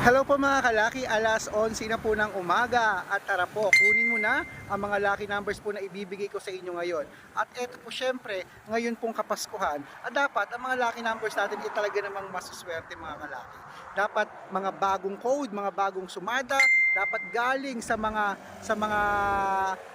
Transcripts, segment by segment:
Hello po mga kalaki, alas 11 na po ng umaga at tara po, kunin mo na ang mga lucky numbers po na ibibigay ko sa inyo ngayon. At eto po syempre, ngayon pong Kapaskuhan, at dapat ang mga lucky numbers natin ay talaga namang masuswerte mga kalaki. Dapat mga bagong code, mga bagong sumada, dapat galing sa mga sa mga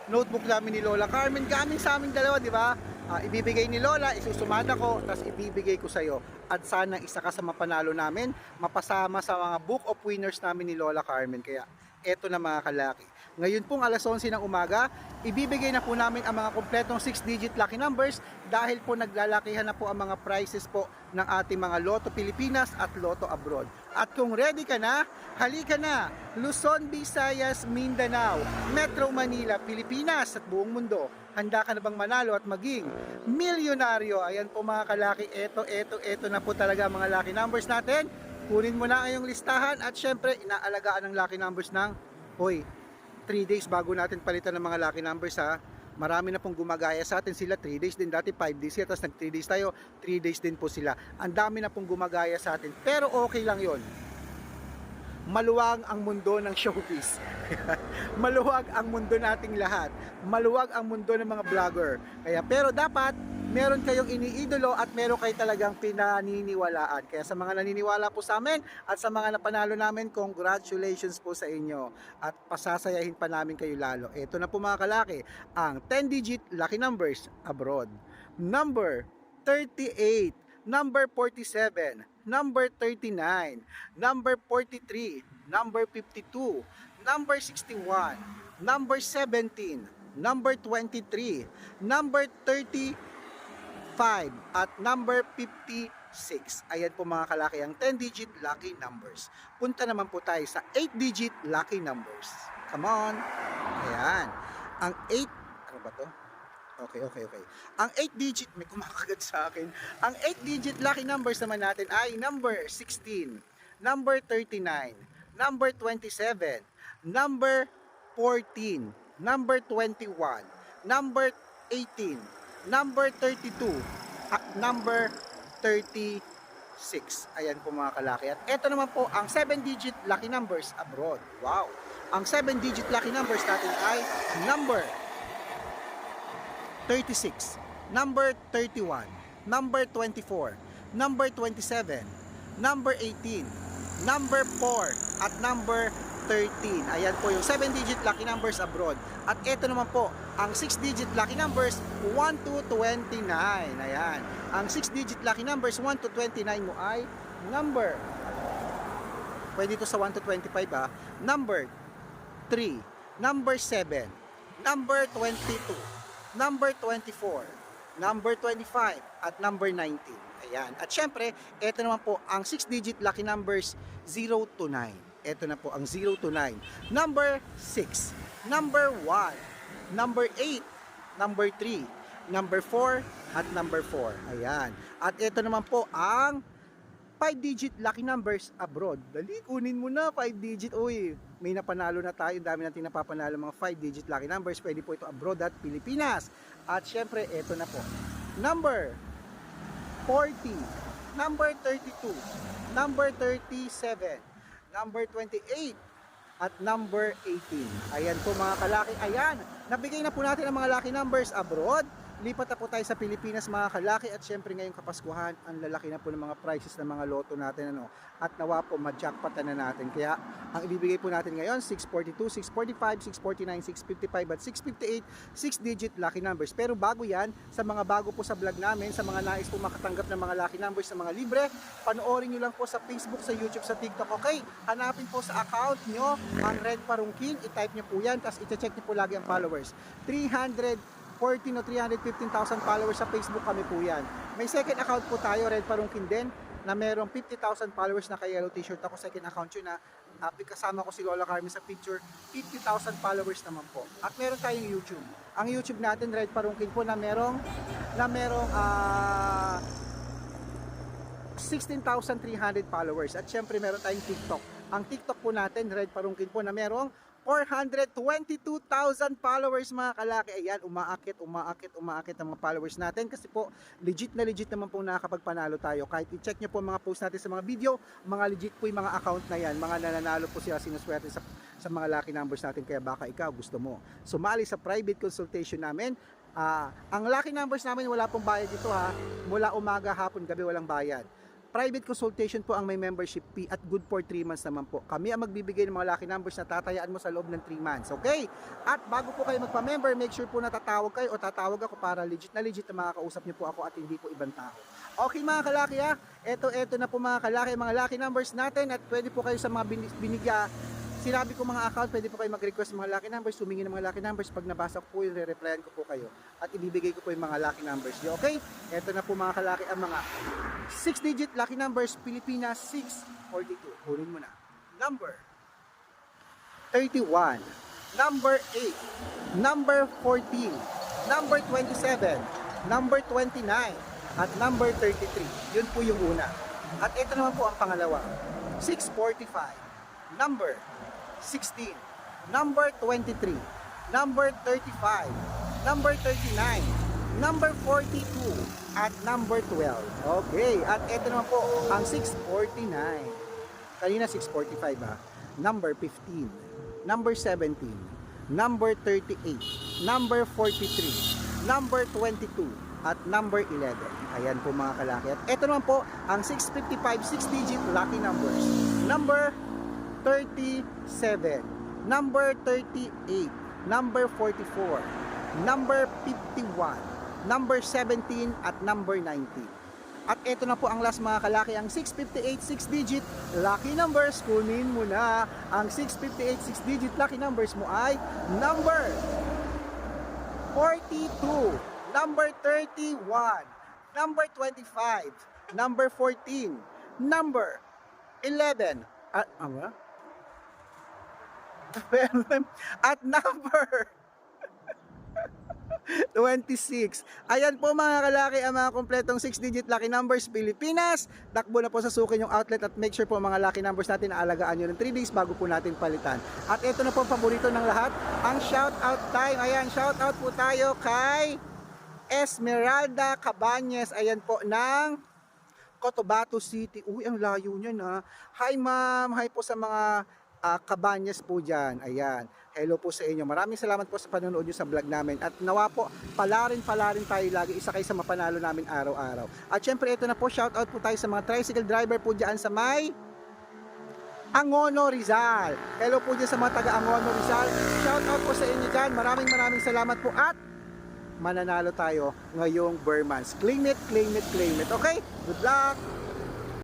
notebook namin ni Lola Carmen, galing sa aming dalawa, di ba? Ah, ibibigay ni Lola, isusumada ko, tapos ibibigay ko sa iyo. At sana isa ka sa mapanalo namin, mapasama sa mga book of winners namin ni Lola Carmen. Kaya eto na mga kalaki. Ngayon pong alas 11 ng umaga, ibibigay na po namin ang mga kompletong 6-digit lucky numbers dahil po naglalakihan na po ang mga prizes po ng ating mga Lotto Pilipinas at Lotto Abroad. At kung ready ka na, halika na! Luzon, Visayas, Mindanao, Metro Manila, Pilipinas at buong mundo. Handa ka na bang manalo at maging milyonaryo? Ayan po mga kalaki, eto, eto, eto na po talaga mga lucky numbers natin. Kunin mo na ang iyong listahan at syempre, inaalagaan ng lucky numbers ng, hoy, 3 days bago natin palitan ng mga lucky numbers ha. Marami na pong gumagaya sa atin sila 3 days din dati 5 days yan tapos nag 3 days tayo 3 days din po sila ang dami na pong gumagaya sa atin pero okay lang yon maluwag ang mundo ng showbiz. maluwag ang mundo nating lahat. Maluwag ang mundo ng mga vlogger. Kaya pero dapat meron kayong iniidolo at meron kayo talagang pinaniniwalaan. Kaya sa mga naniniwala po sa amin at sa mga napanalo namin, congratulations po sa inyo. At pasasayahin pa namin kayo lalo. Ito na po mga kalaki, ang 10-digit lucky numbers abroad. Number 38, number 47, number 39, number 43, number 52, number 61, number 17, number 23, number 35, at number 56. Ayan po mga kalaki ang 10-digit lucky numbers. Punta naman po tayo sa 8-digit lucky numbers. Come on! Ayan. Ang 8, ano ba to? Okay, okay, okay. Ang 8 digit, may kumakagat sa akin. Ang 8 digit lucky numbers naman natin ay number 16, number 39, number 27, number 14, number 21, number 18, number 32, at number 36. Ayan po mga kalaki. At ito naman po ang 7 digit lucky numbers abroad. Wow! Ang 7 digit lucky numbers natin ay number 36, number 31, number 24, number 27, number 18, number 4, at number 13. Ayan po yung 7-digit lucky numbers abroad. At ito naman po, ang 6-digit lucky numbers 1 to 29. Ayan. Ang 6-digit lucky numbers 1 to 29 mo ay number Pwede ito sa 1 to 25 ah. Number 3, number 7, number 22, number 24, number 25, at number 19. Ayan. At syempre, ito naman po ang 6-digit lucky numbers 0 to 9. Ito na po ang 0 to 9. Number 6, number 1, number 8, number 3, number 4, at number 4. Ayan. At ito naman po ang 5-digit lucky numbers abroad. Dali, kunin mo na 5-digit. Uy, may napanalo na tayo. Dami natin napapanalo mga 5-digit lucky numbers. Pwede po ito abroad at Pilipinas. At syempre, ito na po. Number 40, number 32, number 37, number 28, at number 18. Ayan po mga kalaki. Ayan, nabigay na po natin ang mga lucky numbers abroad. Lipat na po tayo sa Pilipinas mga kalaki at syempre ngayong Kapaskuhan, ang lalaki na po ng mga prices ng mga loto natin ano. At nawa po ma-jackpotan na natin. Kaya ang ibibigay po natin ngayon 642, 645, 649, 655 at 658 6-digit lucky numbers. Pero bago yan, sa mga bago po sa vlog namin, sa mga nais po makatanggap ng mga lucky numbers na mga libre, panoorin nyo lang po sa Facebook, sa YouTube, sa TikTok. Okay, hanapin po sa account nyo ang Red Parungkin, i-type nyo po yan, tapos i-check nyo po lagi ang followers. 300 14 o 315,000 followers sa Facebook kami po yan. May second account po tayo, Red Parungkin din, na merong 50,000 followers na kay Yellow T-shirt ako. Second account yun na uh, kasama ko si Lola Carmen sa picture. 50,000 followers naman po. At meron tayong YouTube. Ang YouTube natin, Red Parungkin po, na merong na merong ah 16,300 followers. At syempre meron tayong TikTok. Ang TikTok po natin, Red Parungkin po, na merong 422,000 followers mga kalaki. Ayan, umaakit, umaakit, umaakit ang mga followers natin kasi po legit na legit naman po nakakapagpanalo tayo. Kahit i-check nyo po mga post natin sa mga video, mga legit po yung mga account na yan. Mga nananalo po sila sinuswerte sa, sa mga lucky numbers natin kaya baka ikaw gusto mo. Sumali sa private consultation namin. Ah, ang lucky numbers namin wala pong bayad dito ha. Mula umaga, hapon, gabi walang bayad. Private consultation po ang may membership fee at good for 3 months naman po. Kami ang magbibigay ng mga lucky numbers na tatayaan mo sa loob ng 3 months. Okay? At bago po kayo magpa-member, make sure po na tatawag kayo o tatawag ako para legit na legit na makakausap niyo po ako at hindi po ibang tao. Okay mga kalaki ha? Ito, ito na po mga kalaki, mga lucky numbers natin at pwede po kayo sa mga bin- binigya sinabi ko mga account, pwede po kayo mag-request mga lucky numbers, humingi ng mga lucky numbers. Pag nabasa ko po re-replyan ko po kayo. At ibibigay ko po yung mga lucky numbers niyo. Okay? Ito na po mga kalaki ang mga 6-digit lucky numbers, Pilipinas 642. Hulin mo na. Number 31. Number 8. Number 14. Number 27. Number 29. At number 33. Yun po yung una. At ito naman po ang pangalawa. 645. Number 16. Number 23. Number 35. Number 39. Number 42. At number 12. Okay. At ito naman po ang 649. Kanina 645 ha. Number 15. Number 17. Number 38. Number 43. Number 22. At number 11. Ayan po mga kalaki. At ito naman po ang 655 6-digit lucky numbers. Number 37, number 38, number 44, number 51, number 17 at number 19. At ito na po ang last mga kalaki, ang 658 6-digit lucky numbers. Kunin mo na ang 658 6-digit lucky numbers mo ay number 42, number 31, number 25, number 14, number 11, at, ano ba? At number 26. Ayan po mga kalaki ang mga kompletong 6-digit lucky numbers Pilipinas. Takbo na po sa sukin yung outlet at make sure po mga lucky numbers natin na alagaan nyo ng 3 days bago po natin palitan. At ito na po ang paborito ng lahat, ang shout out time. Ayan, shout out po tayo kay Esmeralda Cabañez. Ayan po ng Cotabato City. Uy, ang layo niyan ha. Hi ma'am, hi po sa mga uh, Cabañas po dyan. Ayan. Hello po sa inyo. Maraming salamat po sa panonood nyo sa vlog namin. At nawa po, palarin palarin tayo lagi. Isa kayo sa mapanalo namin araw-araw. At syempre, ito na po, shout out po tayo sa mga tricycle driver po dyan sa may Angono Rizal. Hello po dyan sa mga taga Angono Rizal. Shout out po sa inyo dyan. Maraming maraming salamat po at mananalo tayo ngayong Burmans. Claim it, claim it, claim it. Okay? Good luck!